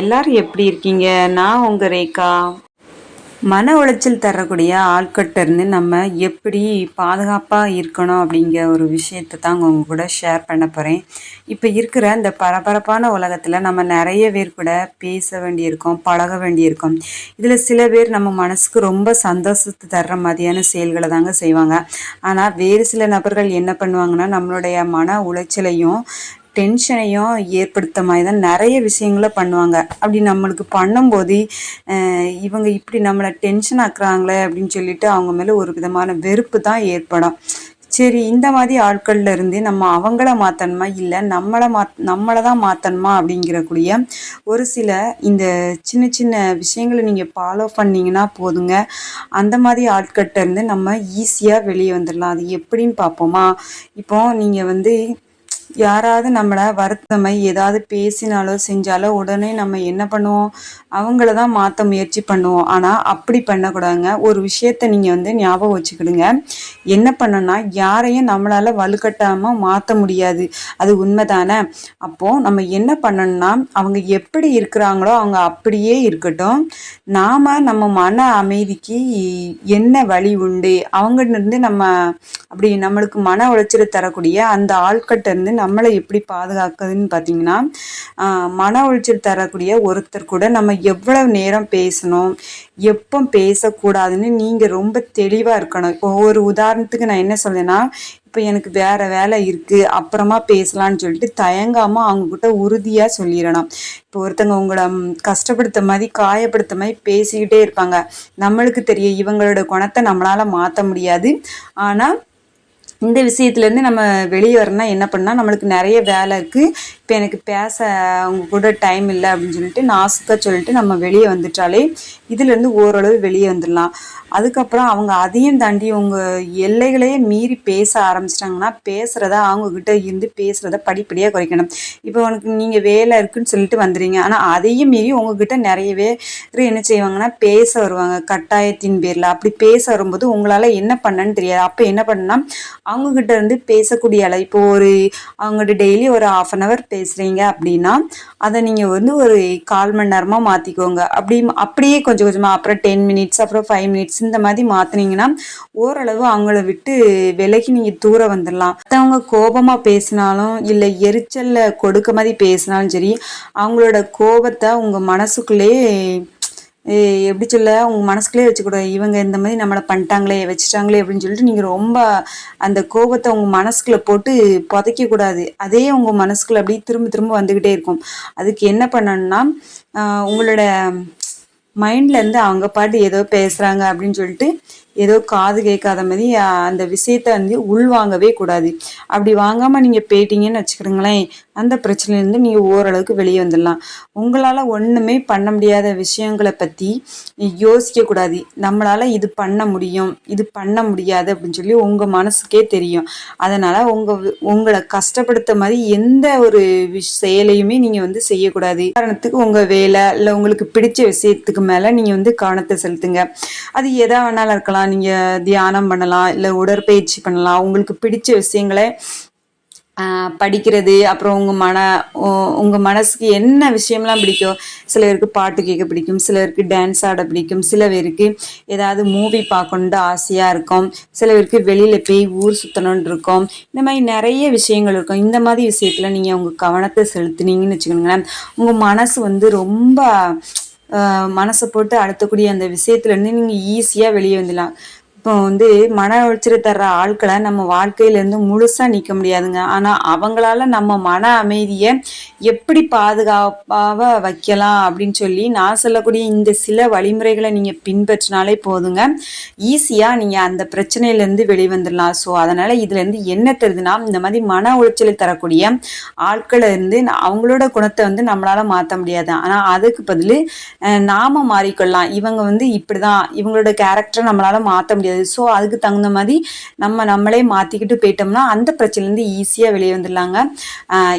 எல்லாரும் எப்படி இருக்கீங்க? நான் உங்க ரேகா. மன உளைச்சல் தரக்கூடிய ஆட்கள்கிட்ட நம்ம எப்படி பாதுகாப்பாக இருக்கணும் அப்படிங்கிற ஒரு விஷயத்தை தான் உங்க கூட ஷேர் பண்ண போகிறேன் இப்போ இருக்கிற இந்த பரபரப்பான உலகத்தில் நம்ம நிறைய பேர் கூட பேச வேண்டியிருக்கோம் பழக வேண்டியிருக்கோம். இதில் சில பேர் நம்ம மனசுக்கு ரொம்ப சந்தோஷத்தை தர்ற மாதிரியான செயல்களை தாங்க செய்வாங்க. ஆனால் வேறு சில நபர்கள் என்ன பண்ணுவாங்கன்னா நம்மளுடைய மன உளைச்சலையும் டென்ஷனையும் ஏற்படுத்த மாதிரி தான் நிறைய விஷயங்கள பண்ணுவாங்க. அப்படி நம்மளுக்கு பண்ணும்போது இவங்க இப்படி நம்மளை டென்ஷன் ஆக்குறாங்களே அப்படின்னு சொல்லிட்டு அவங்க மேலே ஒரு விதமான வெறுப்பு தான் ஏற்படும். சரி இந்த மாதிரி ஆட்கள்ல இருந்து நம்ம அவங்கள மாற்றணுமா இல்லை நம்மளை மா நம்மளை தான் மாற்றணுமா அப்படிங்கிறக்கூடிய ஒரு சில இந்த சின்ன சின்ன விஷயங்களை நீங்கள் ஃபாலோ பண்ணிங்கன்னா போதுங்க. அந்த மாதிரி ஆட்கள்கிட்ட இருந்து நம்ம ஈஸியாக வெளியே வந்துடலாம் அது எப்படின்னு பார்ப்போமா? இப்போ நீங்கள் வந்து யாராவது நம்மளை வருத்தமை ஏதாவது பேசினாலோ செஞ்சாலோ உடனே நம்ம என்ன பண்ணுவோம்? அவங்கள தான் மாற்ற முயற்சி பண்ணுவோம். ஆனால் அப்படி பண்ணக்கூடாதுங்க. ஒரு விஷயத்த நீங்கள் வந்து ஞாபகம் வச்சுக்கிடுங்க. என்ன பண்ணணும்னா யாரையும் நம்மளால் வலுக்கட்டாமல் மாற்ற முடியாது. அது உண்மை தானே அப்போது நம்ம என்ன பண்ணணும்னா அவங்க எப்படி இருக்கிறாங்களோ அவங்க அப்படியே இருக்கட்டும். நாம் நம்ம மன அமைதிக்கு என்ன வழி உண்டு? அவங்ககிட்ட நம்ம அப்படி நம்மளுக்கு மன உளைச்சலை தரக்கூடிய அந்த ஆட்கிட்ட இருந்து நம்மளை எப்படி பாதுகாக்குதுன்னு பார்த்தீங்கன்னா மன உளைச்சல் தரக்கூடிய ஒருத்தர் கூட நம்ம எவ்வளவு நேரம் பேசணும் எப்போ பேசக்கூடாதுன்னு நீங்கள் ரொம்ப தெளிவாக இருக்கணும். இப்போ ஒரு உதாரணத்துக்கு நான் என்ன சொல்லேன்னா இப்போ எனக்கு வேறு வேலை இருக்குது அப்புறமா பேசலான்னு சொல்லிட்டு தயங்காமல் அவங்கக்கிட்ட உறுதியாக சொல்லிடணும். இப்போ ஒருத்தங்க உங்களை கஷ்டப்படுத்த மாதிரி காயப்படுத்த மாதிரி பேசிக்கிட்டே இருப்பாங்க. நம்மளுக்கு தெரியும் இவங்களோட குணத்தை நம்மளால் மாற்ற முடியாது. ஆனால் இந்த விஷயத்துலேருந்து நம்ம வெளியே வரணும்னா என்ன பண்ணால் நம்மளுக்கு நிறைய வேலை இருக்குது இப்போ எனக்கு பேச அவங்க கூட டைம் இல்லை அப்படின்னு சொல்லிட்டு நாசுக்காக சொல்லிட்டு நம்ம வெளியே வந்துட்டாலே இதுலேருந்து ஓரளவு வெளியே வந்துடலாம். அதுக்கப்புறம் அவங்க அதையும் தாண்டி உங்கள் எல்லைகளையே மீறி பேச ஆரம்பிச்சிட்டாங்கன்னா பேசுகிறத அவங்கக்கிட்ட இருந்து பேசுகிறத படிப்படியாக குறைக்கணும். இப்போ உனக்கு நீங்கள் வேலை இருக்குன்னு சொல்லிட்டு வந்துடுறீங்க ஆனால் அதையும் மீறி உங்ககிட்ட பேர் என்ன செய்வாங்கன்னா பேச வருவாங்க. கட்டாயத்தின் பேரில் அப்படி பேச வரும்போது உங்களால் என்ன பண்ணன்னு தெரியாது. அப்போ என்ன பண்ணால் அவங்கக்கிட்ட இருந்து பேசக்கூடிய அளவு இப்போ ஒரு அவங்ககிட்ட டெய்லி ஒரு ஆஃப் அன் ஹவர் பேசுகிறீங்க அப்படின்னா அதை நீங்கள் வந்து ஒரு கால் மணி நேரமாக மாற்றிக்கோங்க அப்படி அப்படியே கொஞ்சம் கொஞ்சமாக அப்புறம் டென் மினிட்ஸ் அப்புறம் ஃபைவ் மினிட்ஸ் இந்த மாதிரி மாற்றினீங்கன்னா ஓரளவு அவங்கள விட்டு விலகி நீங்கள் தூரம் வந்துடலாம் மற்றவங்க கோபமாக பேசினாலும் இல்லை எரிச்சலில் கொடுக்க மாதிரி பேசினாலும் சரி அவங்களோட கோபத்தை உங்கள் மனசுக்குள்ளேயே எப்படி சொல்ல உங்கள் மனசுக்குள்ளே வச்சுக்கூடாது இவங்க இந்த மாதிரி நம்மளை பண்ணிட்டாங்களே வச்சுட்டாங்களே அப்படின்னு சொல்லிட்டு நீங்கள் ரொம்ப அந்த கோபத்தை உங்கள் மனசுக்குள்ளே போட்டு புதைக்கக்கூடாது அதே உங்கள் மனசுக்குள்ளே அப்படியே திரும்ப திரும்ப வந்துக்கிட்டே இருக்கும். அதுக்கு என்ன பண்ணணும்னா உங்களோட மைண்ட்லேருந்து அவங்க பாட்டு ஏதோ பேசுகிறாங்க அப்படின்னு சொல்லிட்டு ஏதோ காது கேட்காத மாதிரி அந்த விஷயத்த வந்து உள்வாங்கவே கூடாது. அப்படி வாங்காமல் நீங்கள் போயிட்டீங்கன்னு வச்சுக்கிடுங்களேன் அந்த பிரச்சனையிலேருந்து நீங்கள் ஓரளவுக்கு வெளியே வந்துடலாம். உங்களால் ஒன்றுமே பண்ண முடியாத விஷயங்களை பற்றி யோசிக்கக்கூடாது நம்மளால் இது பண்ண முடியும் இது பண்ண முடியாது அப்படின்னு சொல்லி உங்கள் மனசுக்கே தெரியும். அதனால் உங்கள் உங்களை கஷ்டப்படுத்த மாதிரி எந்த ஒரு செயலையுமே நீங்கள் வந்து செய்யக்கூடாது. காரணத்துக்கு உங்கள் வேலை இல்லை உங்களுக்கு பிடிச்ச விஷயத்துக்கு மேலே நீங்கள் வந்து கவனத்தை செலுத்துங்க. அது எதா வேணாலும் இருக்கலாம். நீங்கள் தியானம் பண்ணலாம் இல்லை உடற்பயிற்சி பண்ணலாம். உங்களுக்கு பிடிச்ச விஷயங்களை படிக்கிறது அப்புறம் உங்கள் மன உங்கள் மனசுக்கு என்ன விஷயம்லாம் பிடிக்கும்? சிலருக்கு பாட்டு கேட்க பிடிக்கும் சிலருக்கு டான்ஸ் ஆட பிடிக்கும் சில பேருக்கு ஏதாவது மூவி பார்க்கணுன்ட்டு ஆசையாக இருக்கும். சில பேருக்கு வெளியில் போய் ஊர் சுற்றணுன்னு இருக்கும். இந்த மாதிரி நிறைய விஷயங்கள் இருக்கும். இந்த மாதிரி விஷயத்தில் நீங்கள் உங்கள் கவனத்தை செலுத்துனீங்கன்னு வச்சுக்கோங்களேன். உங்கள் மனசு வந்து ரொம்ப மனசை போட்டு அடுத்தக்கூடிய அந்த விஷயத்துலேருந்து நீங்கள் ஈஸியாக வெளியே வந்துடலாம். இப்போ வந்து மன உளைச்சல் தர்ற ஆட்களை நம்ம வாழ்க்கையிலேருந்து முழுசாக நிற்க முடியாதுங்க. ஆனால் அவங்களால நம்ம மன அமைதியை எப்படி பாதுகாப்பாக வைக்கலாம் அப்படின்னு சொல்லி நான் சொல்லக்கூடிய இந்த சில வழிமுறைகளை நீங்கள் பின்பற்றினாலே போதுங்க. ஈஸியாக நீங்கள் அந்த பிரச்சனையிலேருந்து வெளிவந்துடலாம் ஸோ அதனால் இதுலேருந்து என்ன தெரியுதுன்னா இந்த மாதிரி மன உளைச்சலை தரக்கூடிய ஆட்களை இருந்து அவங்களோட குணத்தை வந்து நம்மளால் மாற்ற முடியாது. ஆனால் அதுக்கு பதில் நாம் மாறிக்கொள்ளலாம். இவங்க வந்து இப்படி தான் இவங்களோட கேரக்டரை நம்மளால் மாற்ற முடியாது. முடியாது ஸோ அதுக்கு தகுந்த மாதிரி நம்ம நம்மளே மாற்றிக்கிட்டு போயிட்டோம்னா அந்த பிரச்சனைலேருந்து ஈஸியாக வெளியே வந்துடலாங்க.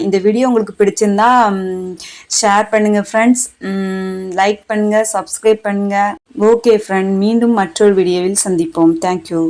இந்த வீடியோ உங்களுக்கு பிடிச்சிருந்தா ஷேர் பண்ணுங்கள் ஃப்ரெண்ட்ஸ் லைக் பண்ணுங்கள் சப்ஸ்கிரைப் பண்ணுங்கள் ஓகே ஃப்ரெண்ட் மீண்டும் மற்றொரு வீடியோவில் சந்திப்போம். தேங்க்யூ